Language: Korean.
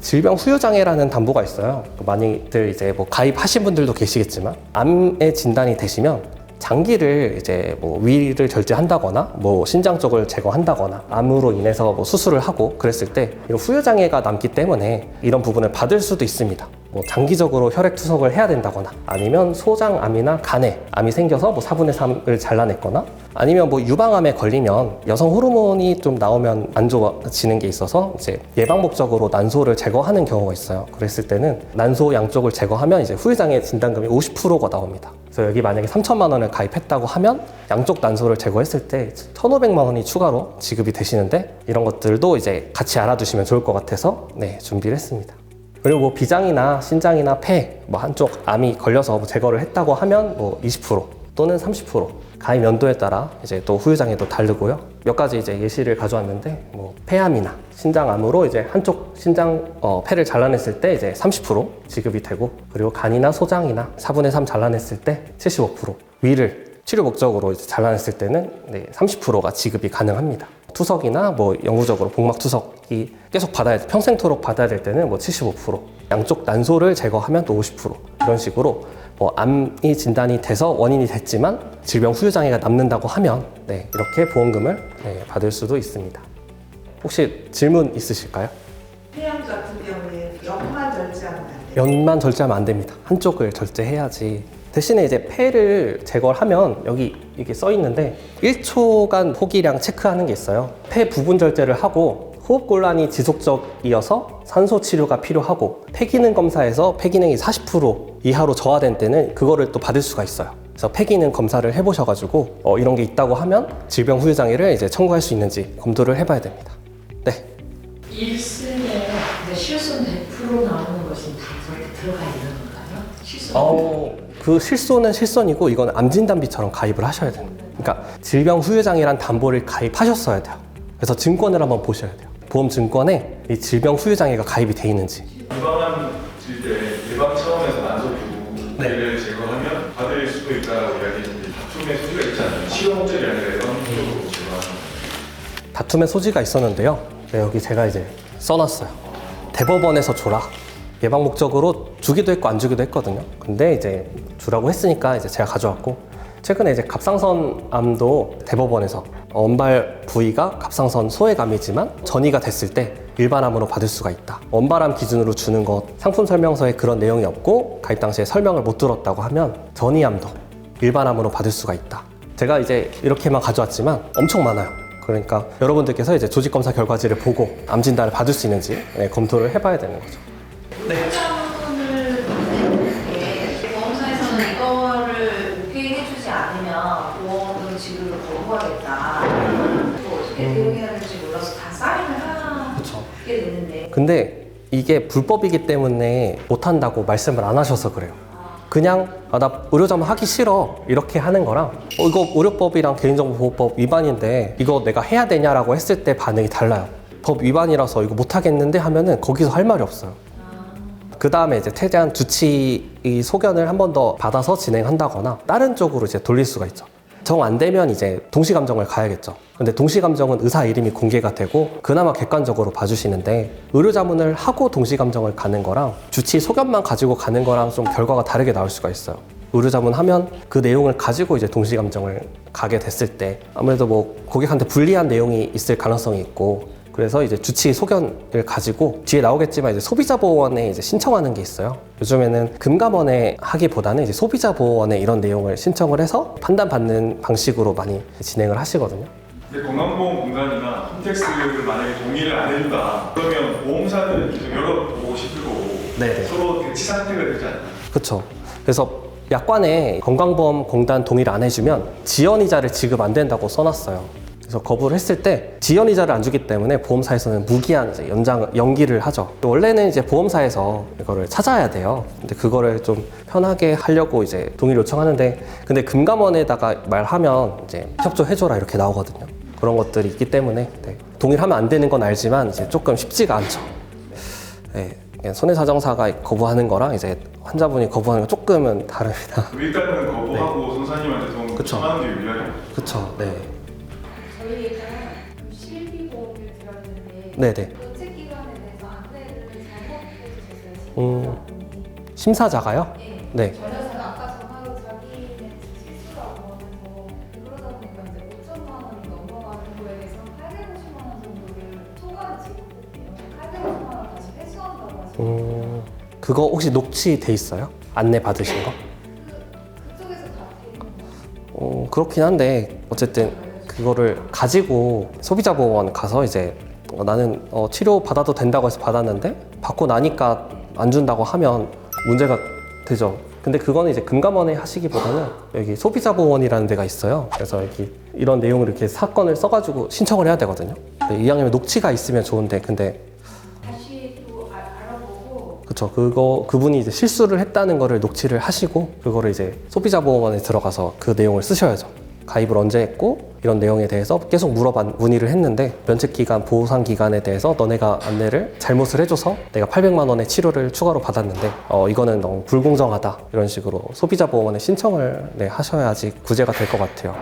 질병 후유장애라는 담보가 있어요. 많이들 이제 뭐 가입하신 분들도 계시겠지만 암의 진단이 되시면 장기를 이제 뭐 위를 절제한다거나 뭐 신장 쪽을 제거한다거나 암으로 인해서 뭐 수술을 하고 그랬을 때 이런 후유 장애가 남기 때문에 이런 부분을 받을 수도 있습니다. 뭐 장기적으로 혈액 투석을 해야 된다거나 아니면 소장암이나 간에 암이 생겨서 뭐 4분의 3을 잘라냈거나 아니면 뭐 유방암에 걸리면 여성 호르몬이 좀 나오면 안 좋아지는 게 있어서 이제 예방 목적으로 난소를 제거하는 경우가 있어요. 그랬을 때는 난소 양쪽을 제거하면 이제 후유장애 진단금이 50%가 나옵니다. 그래서 여기 만약에 3천만 원을 가입했다고 하면 양쪽 난소를 제거했을 때 1,500만 원이 추가로 지급이 되시는데 이런 것들도 이제 같이 알아두시면 좋을 것 같아서 네, 준비를 했습니다. 그리고 뭐 비장이나 신장이나 폐, 뭐 한쪽 암이 걸려서 뭐 제거를 했다고 하면 뭐 20% 또는 30% 가입 연도에 따라 이제 또 후유장애도 다르고요. 몇 가지 이제 예시를 가져왔는데 뭐 폐암이나 신장암으로 이제 한쪽 신장 어, 폐를 잘라냈을 때 이제 30% 지급이 되고 그리고 간이나 소장이나 4분의 3 잘라냈을 때 75% 위를 치료 목적으로 잘라냈을 때는 네, 30%가 지급이 가능합니다. 투석이나 뭐 영구적으로 복막 투석이 계속 받아야 돼 평생토록 받아야 될 때는 뭐 75% 양쪽 난소를 제거하면 또 50% 이런 식으로 뭐 암이 진단이 돼서 원인이 됐지만 질병 후유 장애가 남는다고 하면 네, 이렇게 보험금을 네, 받을 수도 있습니다. 혹시 질문 있으실까요? 폐암 같은 경우에 연만 절제하면 안 돼요. 연만 절제하면 안 됩니다. 한쪽을 절제해야지. 대신에 이제 폐를 제거를 하면 여기 이게 써 있는데 1초간 호기량 체크하는 게 있어요. 폐 부분 절제를 하고 호흡 곤란이 지속적이어서 산소 치료가 필요하고 폐 기능 검사에서 폐 기능이 40% 이하로 저하된 때는 그거를 또 받을 수가 있어요. 그래서 폐 기능 검사를 해보셔가지고 어, 이런 게 있다고 하면 질병 후유 장애를 이제 청구할 수 있는지 검토를 해봐야 됩니다. 네, 1승에 이제 실손 100% 나오는 것이 다 저렇게 들어가 있는 건가요? 실손 어, 그 실손은 실손이고 이건 암진단비처럼 가입을 하셔야 돼요. 그러니까 질병 후유장애란 담보를 가입하셨어야 돼요. 그래서 증권을 한번 보셔야 돼요. 보험 증권에 이 질병 후유장애가 가입이 돼 있는지. 예방암 질때 예방 차원에서 난소부를 제거하면 받을 수도 있다고 이야기했는데 다툼의 소지가 있지 않나요? 치료 목적이 아니라 예방 목적으로 제거하는 다툼의 소지가 있었는데요. 네, 여기 제가 이제 써놨어요. 대법원에서 줘라. 예방 목적으로 주기도 했고 안 주기도 했거든요. 근데 이제 주라고 했으니까 이제 제가 가져왔고 최근에 이제 갑상선 암도 대법원에서 원발 부위가 갑상선 소외감이지만 전이가 됐을 때 일반암으로 받을 수가 있다. 원발암 기준으로 주는 것 상품 설명서에 그런 내용이 없고 가입 당시에 설명을 못 들었다고 하면 전이암도 일반암으로 받을 수가 있다. 제가 이제 이렇게만 가져왔지만 엄청 많아요. 그러니까 여러분들께서 이제 조직 검사 결과지를 보고 암 진단을 받을 수 있는지 네, 검토를 해봐야 되는 거죠. 보험자분을 보내는데 보험사에서는 이거를 오케이 해주지 않으면 보험금 지급을 거부하겠다. 또 어떻게 대응해야 될지 몰라서 다 사인을. 하게 되는데 근데 이게 불법이기 때문에 못한다고 말씀을 안 하셔서 그래요. 그냥 아, 나 의료자문 하기 싫어 이렇게 하는 거랑 어, 이거 의료법이랑 개인정보보호법 위반인데 이거 내가 해야 되냐라고 했을 때 반응이 달라요. 법 위반이라서 이거 못 하겠는데 하면은 거기서 할 말이 없어요. 그 다음에 이제 최대한 주치 이 소견을 한 번 더 받아서 진행한다거나 다른 쪽으로 이제 돌릴 수가 있죠. 정 안 되면 이제 동시감정을 가야겠죠. 근데 동시감정은 의사 이름이 공개가 되고 그나마 객관적으로 봐주시는데 의료자문을 하고 동시감정을 가는 거랑 주치 소견만 가지고 가는 거랑 좀 결과가 다르게 나올 수가 있어요. 의료자문 하면 그 내용을 가지고 이제 동시감정을 가게 됐을 때 아무래도 뭐 고객한테 불리한 내용이 있을 가능성이 있고 그래서 이제 주치 소견을 가지고 뒤에 나오겠지만 이제 소비자 보호원에 이제 신청하는 게 있어요. 요즘에는 금감원에 하기보다는 이제 소비자 보호원에 이런 내용을 신청을 해서 판단받는 방식으로 많이 진행을 하시거든요. 근데 건강보험공단이나 홈택스를 만약에 동의를 안 해준다 그러면 보험사는 계속 열어보고 싶을 거고 네네. 서로 대치 상태가 되지 않나요? 그렇죠. 그래서 약관에 건강보험공단 동의를 안 해주면 지연이자를 지급 안 된다고 써놨어요. 그래서 거부를 했을 때 지연 이자를 안 주기 때문에 보험사에서는 무기한 이제 연장 연기를 하죠. 원래는 이제 보험사에서 이거를 찾아야 돼요. 근데 그거를 좀 편하게 하려고 이제 동의를 요청하는데 근데 금감원에다가 말하면 이제 협조해줘라 이렇게 나오거든요. 그런 것들이 있기 때문에 네. 동의를 하면 안 되는 건 알지만 이제 조금 쉽지가 않죠. 네. 손해사정사가 거부하는 거랑 이제 환자분이 거부하는 거 조금은 다릅니다. 일단은 거부하고 선사님한테 좀 그쵸. 전하는 게 유리하죠. 그쵸. 네. 저희가 실비보험을 들었는데 네네. 대해서 안내를 잘못 음, 심사자가요? 네. 전화자가 아까 전화로 자기네 실수라고 하면서 그러다 보니까 이제 5천만 원이 넘어가는 거에 대해서 850만 원 정도를 초과를 지급했대요. 850만 원 다시 회수한다고 하시고 음, 그거 혹시 녹취돼 있어요? 안내 받으신 거? 그쪽에서 다 거예요. 어, 그렇긴 한데 어쨌든 그거를 가지고 소비자보호원 가서 이제 어, 나는 어, 치료 받아도 된다고 해서 받았는데 받고 나니까 안 준다고 하면 문제가 되죠. 근데 그거는 이제 금감원에 하시기보다는 여기 소비자보호원이라는 데가 있어요. 그래서 여기 이런 내용을 이렇게 사건을 써가지고 신청을 해야 되거든요. 근데 이왕이면 녹취가 있으면 좋은데 근데 다시 또 알- 알아보고 그쵸 그거 그분이 이제 실수를 했다는 거를 녹취를 하시고 그거를 이제 소비자보호원에 들어가서 그 내용을 쓰셔야죠 가입을 언제 했고 이런 내용에 대해서 계속 물어봐 문의를 했는데 면책 기간 보호상 기간에 대해서 너네가 안내를 잘못을 해줘서 내가 800만 원의 치료를 추가로 받았는데 어 이거는 너무 불공정하다. 이런 식으로 소비자 보호원에 신청을 네, 하셔야지 구제가 될 것 같아요